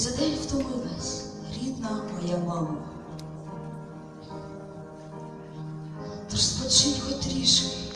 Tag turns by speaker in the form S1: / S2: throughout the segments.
S1: за день втомилась, рідна моя мама. Тож спочинь хоч трішки.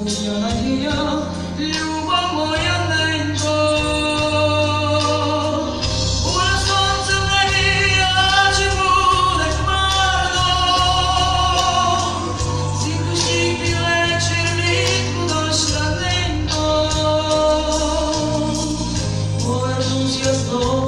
S1: моя люба моя ненько, буде сонце надія, чи буде хмарно, Ці я знову.